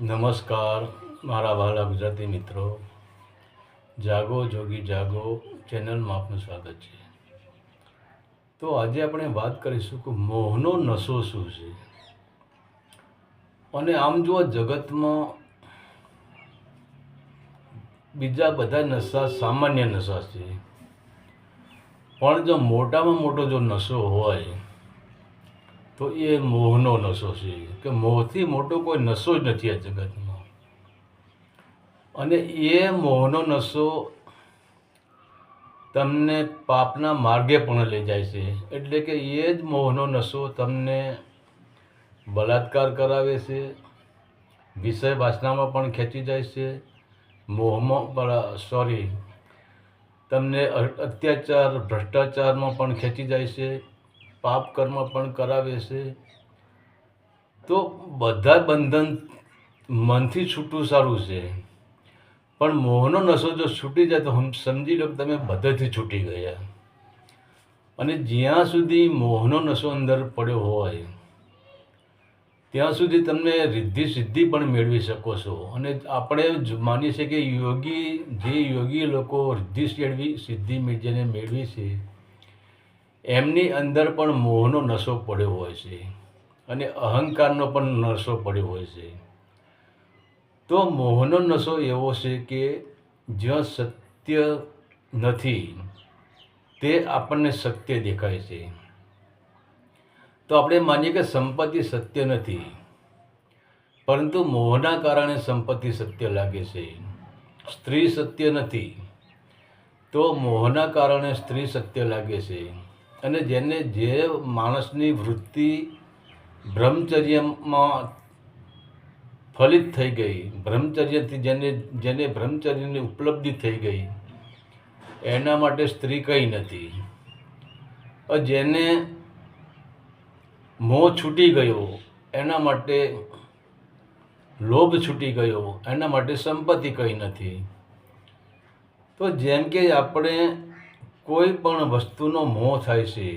નમસ્કાર, મારા વહાલા ગુજરાતી મિત્રો. જાગો, જોગી, જાગો, ચેનલમાં આપનું સ્વાગત છે. તો આજે આપણે વાત કરીશું કે મોહનો નશો શું છે? અને આમ જો જગતમાં બીજા બધા નશા સામાન્ય નશા છે. પણ જો મોટામાં મોટો જો નશો હોય તો એ મોહનો નશો છે કે મોહથી મોટો કોઈ નશો જ નથી આ જગતમાં. અને એ મોહનો નશો તમને પાપના માર્ગે પણ લઈ જાય છે. એટલે કે એ જ મોહનો નશો તમને બલાત્કાર કરાવે છે, વિષય વાસનામાં પણ ખેંચી જાય છે, મોહમાં સોરી, તમને અત્યાચાર, ભ્રષ્ટાચારમાં પણ ખેંચી જાય છે પાપ કર્મ પણ કરાવે છે. તો બધા બંધન મનથી છૂટવું સારું છે. પણ મોહનો નશો જો છૂટી જાય તો સમજી લો કે તમે બધેથી છૂટી ગયા. અને જ્યાં સુધી મોહનો નશો અંદર પડ્યો હોય, ત્યાં સુધી તમે રિદ્ધિ સિદ્ધિ પણ મેળવી શકો છો. અને આપણે માનીએ છીએ કે યોગી, જે યોગી લોકો રિદ્ધિ સિદ્ધિ જેને મેળવી છે એમની અંદર પણ મોહનો નશો પડ્યો હોય છે અને અહંકારનો પણ નશો પડ્યો હોય છે. તો મોહનો નશો એવો છે કે જ્યાં સત્ય નથી, તે આપણને સત્ય દેખાય છે. તો આપણે માનીએ કે સંપત્તિ સત્ય નથી, પરંતુ મોહના કારણે સંપત્તિ સત્ય લાગે છે. સ્ત્રી સત્ય નથી, તો મોહના કારણે સ્ત્રી સત્ય લાગે છે. અને જેને જે માણસની વૃત્તિ બ્રહ્મચર્યમાં ફલિત થઈ ગઈ, બ્રહ્મચર્યથી જેને જેને બ્રહ્મચર્યની ઉપલબ્ધિ થઈ ગઈ, એના માટે સ્ત્રી કંઈ નથી. જેને મોહ છૂટી ગયો, એના માટે લોભ છૂટી ગયો, એના માટે સંપત્તિ કંઈ નથી. તો જેમ કે આપણે કોઈ પણ વસ્તુનો મોહ થાય છે,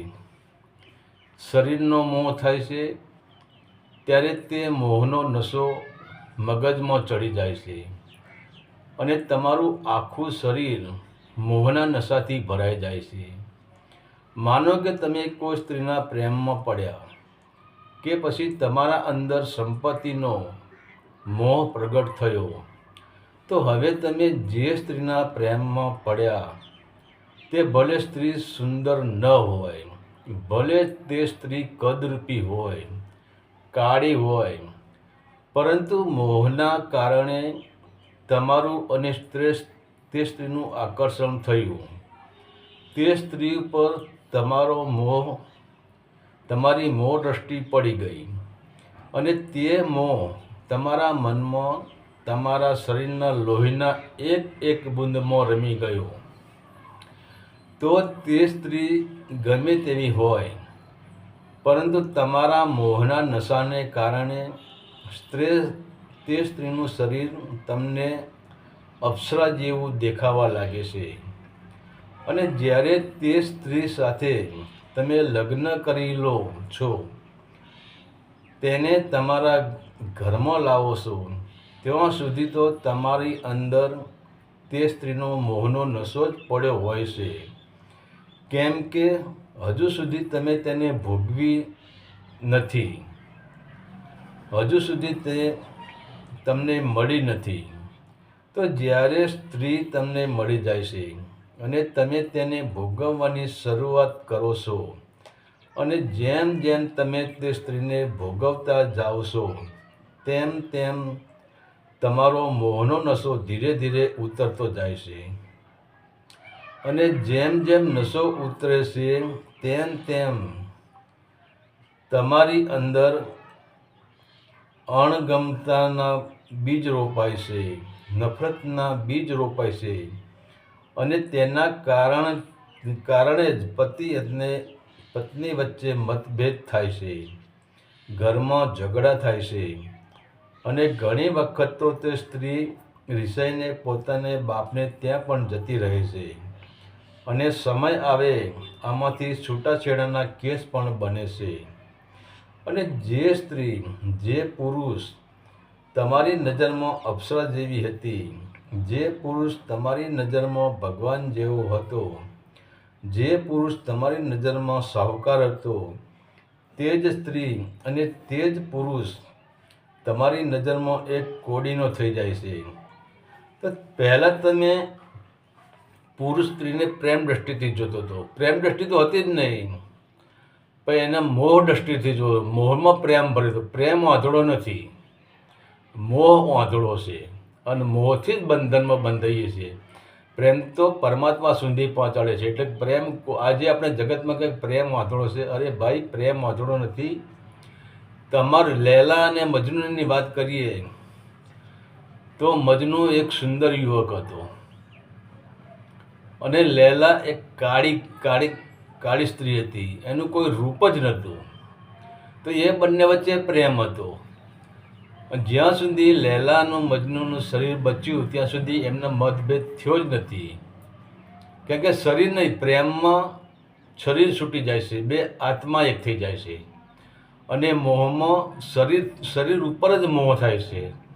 શરીરનો મોહ થાય છે, ત્યારે તે મોહનો નશો મગજમાં ચડી જાય છે. અને તમારું આખું શરીર મોહના નશાથી ભરાઈ જાય છે. માનો કે તમે કોઈ સ્ત્રીના પ્રેમમાં પડ્યા કે પછી તમારા અંદર સંપત્તિનો મોહ પ્રગટ થયો, તો હવે તમે જે સ્ત્રીના પ્રેમમાં પડ્યા તે ભલે સ્ત્રી સુંદર ન હોય, ભલે તે સ્ત્રી કદરૂપી હોય, કાળી હોય, પરંતુ મોહના કારણે તમારું અને તે સ્ત્રીનું આકર્ષણ થયું. તે સ્ત્રી પર તમારો મોહ, તમારી મોહ દ્રષ્ટિ પડી ગઈ અને તે મોહ તમારા મનમાં તમારા શરીરના લોહીના એક એક બુંદમાં રમી ગયો. તો તે સ્ત્રી ગમે તેવી હોય, પરંતુ તમારા મોહના નશાને કારણે સ્ત્રી તે સ્ત્રીનું શરીર તમને અપ્સરા જેવું દેખાવા લાગે છે. અને જ્યારે તે સ્ત્રી સાથે તમે લગ્ન કરી લો છો, તેને તમારા ઘરમાં લાવો છો, ત્યાં સુધી તો તમારી અંદર તે સ્ત્રીનો મોહનો નશો જ પડ્યો હોય છે. કેમ કે હજુ સુધી તમે તેને ભોગવી નથી. હજુ સુધી તે તમને મળી નથી. તો જ્યારે સ્ત્રી તમને મળી જાય છે અને તમે તેને ભોગવવાની શરૂઆત કરો છો અને જેમ જેમ તમે તે સ્ત્રીને ભોગવતા જાઓ છો, તેમ તેમ તમારો મોહનો નશો ધીરે ધીરે ઉતરતો જાય છે. અને જેમ જેમ નશો ઉતરે છે, તેમ તેમ તમારી અંદર અણગમતાના બીજ રોપાય છે, નફરતના બીજ રોપાય છે અને તેના કારણ, કારણે જ પતિ અને પત્ની વચ્ચે મતભેદ થાય છે, ઘરમાં ઝઘડા થાય છે અને ઘણી વખત તો તે સ્ત્રી રિસાઈને પોતાને બાપને ત્યાં પણ જતી રહે છે. અને સમય આવે, આમાંથી છૂટાછેડાના કેસ પણ બને છે. અને જે સ્ત્રી, જે પુરુષ તમારી નજરમાં અપ્સરા જેવી હતી, જે પુરુષ તમારી નજરમાં ભગવાન જેવો હતો, જે પુરુષ તમારી નજરમાં સાહુકાર હતો, તે જ સ્ત્રી અને તે જ પુરુષ તમારી નજરમાં એક કોડીનો થઈ જાય છે. તો પહેલાં તમે પુરુષ સ્ત્રીને પ્રેમ દ્રષ્ટિથી જોતો હતો. પ્રેમ દ્રષ્ટિ તો હતી જ નહીં. પણ એના મોહ દ્રષ્ટિથી જો, મોહમાં પ્રેમ ભર્યો તો પ્રેમ આંધળો નથી. મોહ આંધળો છે. અને મોહથી જ બંધનમાં બંધાઈએ છીએ. પ્રેમ તો પરમાત્મા સુધી પહોંચાડે છે. એટલે પ્રેમ આજે આપણે જગતમાં કંઈક પ્રેમ વાંધળો છે? અરે ભાઈ, પ્રેમ વાંધળો નથી. તમારું લેલા અને મજનૂની વાત કરીએ તો મજનુ એક સુંદર યુવક હતો. અને લેલા એક કાળી કાળી કાળી સ્ત્રી હતી. એનું કોઈ રૂપ જ નહોતું. તો એ બંને વચ્ચે પ્રેમ હતો. જ્યાં સુધી લેલાનું, મજનુનું શરીર બચ્યું, ત્યાં સુધી એમનો મતભેદ થયો જ નથી. કેમ કે શરીર નહીં, પ્રેમમાં શરીર છૂટી જાય છે. બે આત્મા એક થઈ જાય છે. અને મોહમાં શરીર શરીર ઉપર જ મોહ થાય છે.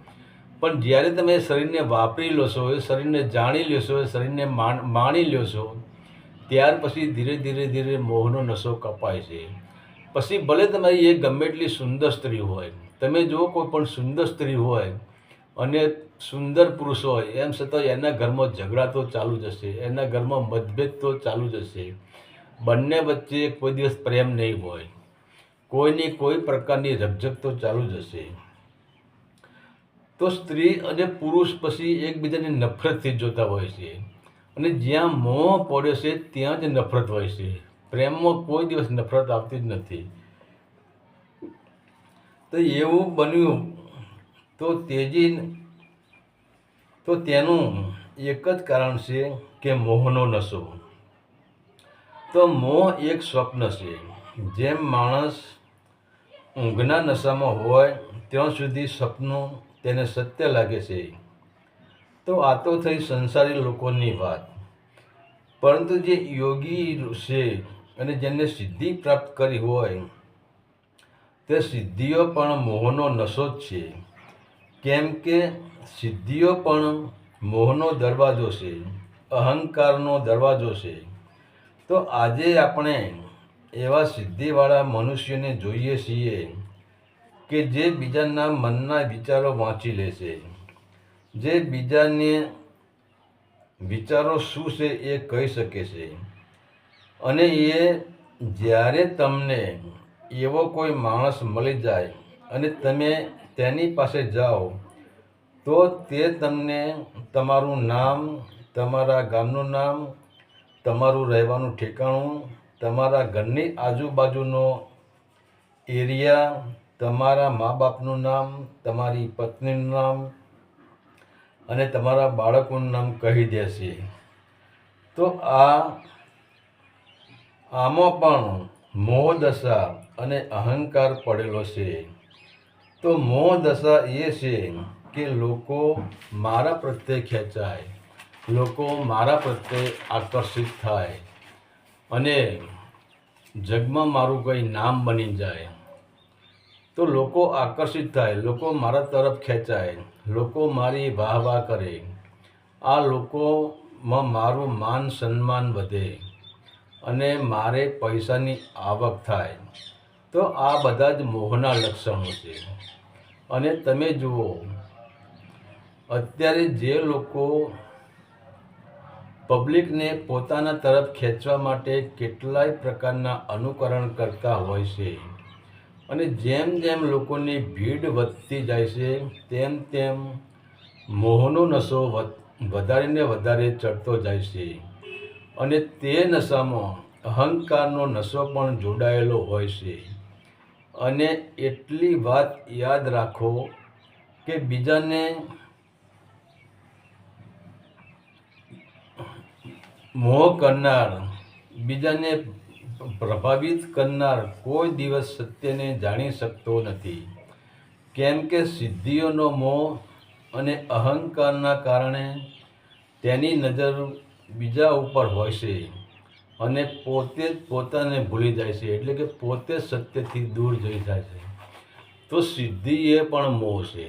પણ જ્યારે તમે શરીરને વાપરી લો એ શરીરને જાણી લો છો એ શરીરને માણ- માણી લો છો, ત્યાર પછી ધીરે ધીરે ધીરે મોહનો નશો કપાય છે. પછી ભલે તમારી એ ગમે એટલી સુંદર સ્ત્રી હોય, તમે જો કોઈ પણ સુંદર સ્ત્રી હોય અને સુંદર પુરુષ હોય, એમ છતાં એના ઘરમાં ઝઘડા તો ચાલુ જ હશે, એના ઘરમાં મતભેદ તો ચાલુ જ હશે. બંને વચ્ચે કોઈ દિવસ પ્રેમ નહીં હોય. કોઈની કોઈ પ્રકારની રકઝક તો ચાલુ જ હશે. તો સ્ત્રી અને પુરુષ પછી એકબીજાને નફરતથી જોતા હોય છે. અને જ્યાં મોહ પડ્યો છે, ત્યાં જ નફરત હોય છે. પ્રેમમાં કોઈ દિવસ નફરત આવતી જ નથી. તો એવું બન્યું. તો તેજી તો તેનું એક જ કારણ છે કે મોહનો નશો. તો મોહ એક સ્વપ્ન છે. જેમ માણસ ઊંઘના નશામાં હોય, ત્યાં સુધી સપનું તેને સત્ય લાગે છે. તો આ તો થઈ સંસારી લોકોની વાત. પરંતુ જે યોગી છે અને જેને સિદ્ધિ પ્રાપ્ત કરી હોય, તે સિદ્ધિઓ પણ મોહનો નશો જ છે. કેમ કે સિદ્ધિઓ પણ મોહનો દરવાજો છે, અહંકારનો દરવાજો છે. તો આજે આપણે એવા સિદ્ધિવાળા મનુષ્યને જોઈએ છીએ કે જે બીજાના મનના વિચારો વાંચી લેશે. જે બીજાને વિચારો શું છે એ કહી શકે છે. અને એ જ્યારે તમને એવો કોઈ માણસ મળી જાય અને તમે તેની પાસે જાઓ, તો તે તમને તમારું નામ, તમારા ગામનું નામ, તમારું રહેવાનું ઠેકાણું, તમારા ઘરની આજુબાજુનો એરિયા તમારા મા બાપનું નામ, તમારી પત્નીનું નામ અને તમારા બાળકોનું નામ કહી દેશે. તો આ આમાં પણ મોહ દશા અને અહંકાર પડેલો છે. તો મોહ દશા એ છે કે લોકો મારા પ્રત્યે ખેંચાય, લોકો મારા પ્રત્યે આકર્ષિત થાય અને જગમાં મારું કંઈ નામ બની જાય. તો લોકો આકર્ષિત થાય, લોકો મારા તરફ ખેંચાય, લોકો મારી વાહ વાહ કરે. આ લોકોમાં મારું માન સન્માન વધે અને મારે પૈસાની આવક થાય. તો આ બધા જ મોહના લક્ષણો છે. અને તમે જુઓ, અત્યારે જે લોકો પબ્લિકને પોતાના તરફ ખેંચવા માટે કેટલાય પ્રકારના અનુકરણ કરતા હોય છે. અને જેમ જેમ લોકોની ભીડ વધતી જાય છે, તેમ તેમ મોહનો નશો વધ- વધારે વધારે ચડતો જાય છે. અને તે નશામાં અહંકારનો નશો પણ જોડાયેલો હોય છે. અને એટલી વાત યાદ રાખો કે બીજાને મોહ કરનાર, બીજાને પ્રભાવિત કરનાર કોઈ દિવસ સત્યને જાણી શકતો નથી. કેમ કે સિદ્ધિઓનો મોહ અને અહંકારના કારણે તેની નજર બીજા ઉપર હોય છે અને પોતે જ પોતાને ભૂલી જાય છે, એટલે કે પોતે સત્યથી દૂર જઈ જાય છે. તો સિદ્ધિ એ પણ મોહ છે.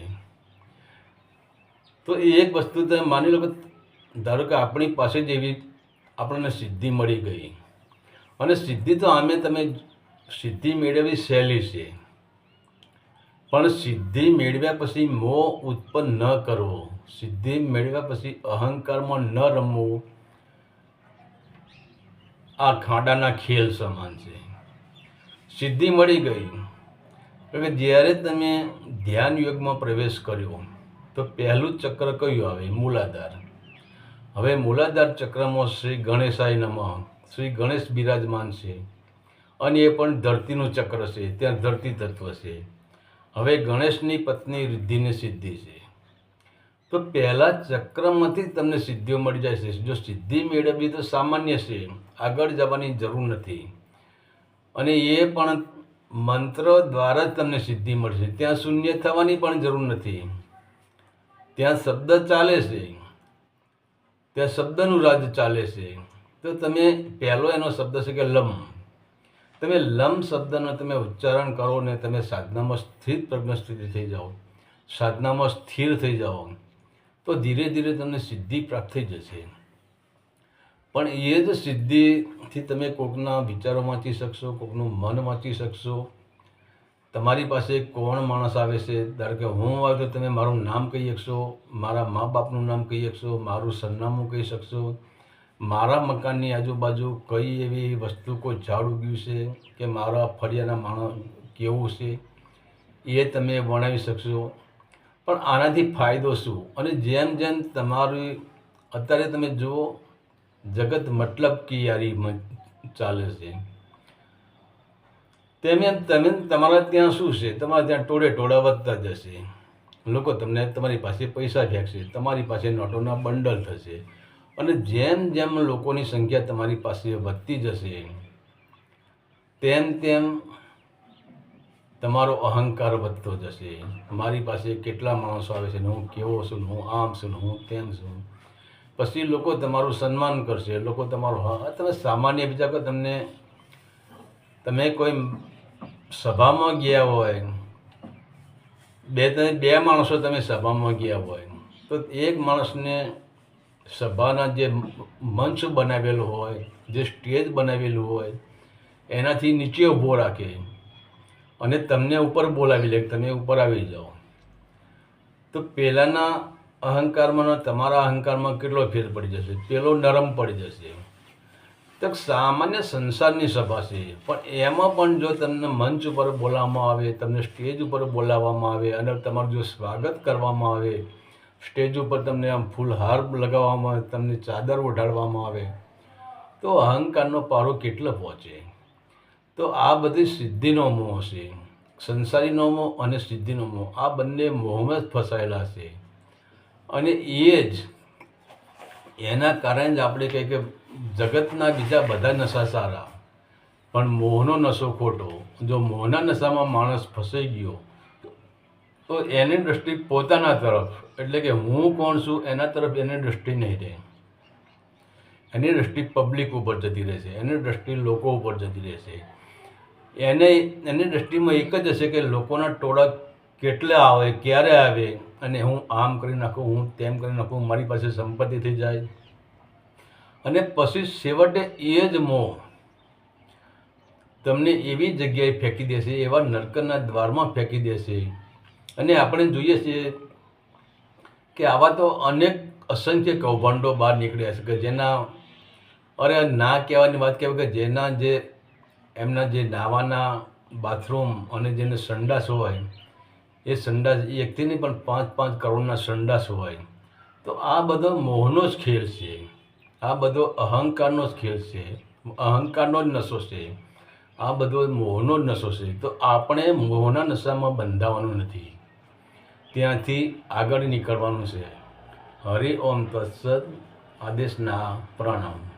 તો એ એક વસ્તુ તમે માની લો કે ધારો કે આપણી પાસે જ એવી આપણને સિદ્ધિ મળી ગઈ. અને સિદ્ધિ તો આમે તમે સિદ્ધિ મેળવવી સહેલી છે પણ સિદ્ધિ મેળવ્યા પછી મોહ ઉત્પન્ન ન કરવો. સિદ્ધિ મેળવ્યા પછી અહંકારમાં ન રમવું. આ ખાડાના ખેલ સમાન છે. સિદ્ધિ મળી ગઈ. એટલે જ્યારે તમે ધ્યાન યોગમાં પ્રવેશ કર્યો, તો પહેલું ચક્ર કયું આવે? મૂલાધાર. હવે મૂલાધાર ચક્રમાં શ્રી ગણેશાય નમઃ. શ્રી ગણેશ બિરાજમાન છે. અને એ પણ ધરતીનું ચક્ર છે, ત્યાં ધરતી તત્વ છે. હવે ગણેશની પત્ની રિદ્ધિને સિદ્ધિ છે. તો પહેલાં ચક્રમાંથી તમને સિદ્ધિઓ મળી જાય છે. જો સિદ્ધિ મેળવવી તો સામાન્ય છે, આગળ જવાની જરૂર નથી. અને એ પણ મંત્ર દ્વારા જ તમને સિદ્ધિ મળશે. ત્યાં શૂન્ય થવાની પણ જરૂર નથી. ત્યાં શબ્દ ચાલે છે. ત્યાં શબ્દનું રાજ ચાલે છે. તો તમે પહેલો એનો શબ્દ છે કે લમ. તમે લમ શબ્દનો તમે ઉચ્ચારણ કરો ને તમે સાધનામાં સ્થિર પ્રજ્ઞ સ્થિતિ થઈ જાઓ. સાધનામાં સ્થિર થઈ જાઓ. તો ધીરે ધીરે તમને સિદ્ધિ પ્રાપ્ત થઈ જશે. પણ એ જ સિદ્ધિથી તમે કોકના વિચારો વાંચી શકશો, કોકનું મન વાંચી શકશો. તમારી પાસે કોણ માણસ આવે છે? ધારો કે હું આવે તો તમે મારું નામ કહી શકશો, મારા મા બાપનું નામ કહી શકશો, મારું સરનામું કહી શકશો. મારા મકાનની આજુબાજુ કઈ એવી વસ્તુ કોઈ ઝાડ ઉગ્યું છે કે મારા ફળિયાના માણસ કેવું છે, એ તમે વર્ણવી શકશો. પણ આનાથી ફાયદો શું? અને જેમ જેમ તમારી, અત્યારે તમે જુઓ જગત મતલબ કે યારી ચાલે છે. તેમ એમ તમે, તમારા ત્યાં શું છે? તમારા ત્યાં ટોળે ટોળા વધતા જશે. લોકો તમને તમારી પાસે પૈસા ફેંકશે, તમારી પાસે નોટોના બંડલ થશે. અને જેમ જેમ લોકોની સંખ્યા તમારી પાસે વધતી જશે, તેમ તેમ તમારો અહંકાર વધતો જશે. મારી પાસે કેટલા માણસો આવે છે હું કેવો છું હું આમ છું હું તેમ છું. પછી લોકો તમારું સન્માન કરશે, લોકો તમારું હા તમે સામાન્ય બીજા કોઈ તમને તમે કોઈ સભામાં ગયા હોય, બે બે માણસો તમે સભામાં ગયા હોય, તો એક માણસને સભાના જે મંચ બનાવેલું હોય, જે સ્ટેજ બનાવેલું હોય, એનાથી નીચે ઊભો રાખે. અને તમને ઉપર બોલાવી લે, તમે ઉપર આવી જાઓ. તો પહેલાંના અહંકારમાં તમારા અહંકારમાં કેટલો ફેર પડી જશે? પેલો નરમ પડી જશે. તો સામાન્ય સંસારની સભા છે, પણ એમાં પણ જો તમને મંચ ઉપર બોલાવવામાં આવે, તમને સ્ટેજ ઉપર બોલાવવામાં આવે, અને તમારું જો સ્વાગત કરવામાં આવે સ્ટેજ ઉપર તમને આમ ફૂલ હાર લગાવવામાં આવે તમને ચાદર ઓઢાડવામાં આવે. તો અહંકારનો પારો કેટલો પહોંચે? તો આ બધી સિદ્ધિનો મોહ છે. સંસારીનો મોહ અને સિદ્ધિનો મોહ, આ બંને મોહમાં જ ફસાયેલા છે. અને એ જ એના કારણે જ આપણે કહીએ કે જગતના બીજા બધા નશા સારા. પણ મોહનો નશો ખોટો. જો મોહના નશામાં માણસ ફસાઈ ગયો તો એની દૃષ્ટિ પોતાના તરફ, એટલે કે હું કોણ છું એના તરફ એની દૃષ્ટિ નહીં રહે. એની દૃષ્ટિ પબ્લિક ઉપર જતી રહેશે, એની દૃષ્ટિ લોકો ઉપર જતી રહેશે. એને, એની દૃષ્ટિમાં એક જ હશે કે લોકોના ટોળા કેટલા આવે, ક્યારે આવે, અને હું આમ કરી નાખું, હું તેમ કરી નાખું, મારી પાસે સંપત્તિ થઈ જાય. અને પછી છેવટે એ જ મોહ તમને એવી જગ્યાએ ફેંકી દેશે, એવા નરકના દ્વારમાં ફેંકી દેશે અને આપણે જોઈએ છીએ કે આવા તો અનેક અસંખ્ય કૌભાંડો બહાર નીકળ્યા છે કે જેના, અરે ના કહેવાની વાત કહેવાય કે જેના જે, એમના જે નાવાના બાથરૂમ અને જેને સંડાસ હોય, એ સંડાસ, એ નહીં પણ પાંચ પાંચ કરોડના સંડાસ હોય, તો આ બધો મોહનો જ ખેલ છે. આ બધો અહંકારનો જ ખેલ છે. અહંકારનો જ નશો છે. આ બધો મોહનો જ નશો છે. તો આપણે મોહના નશામાં બંધાવાનું નથી. ત્યાંથી આગળ નીકળવાનું છે. હરિ ઓમ તત્સદ આદેશના પ્રણામ.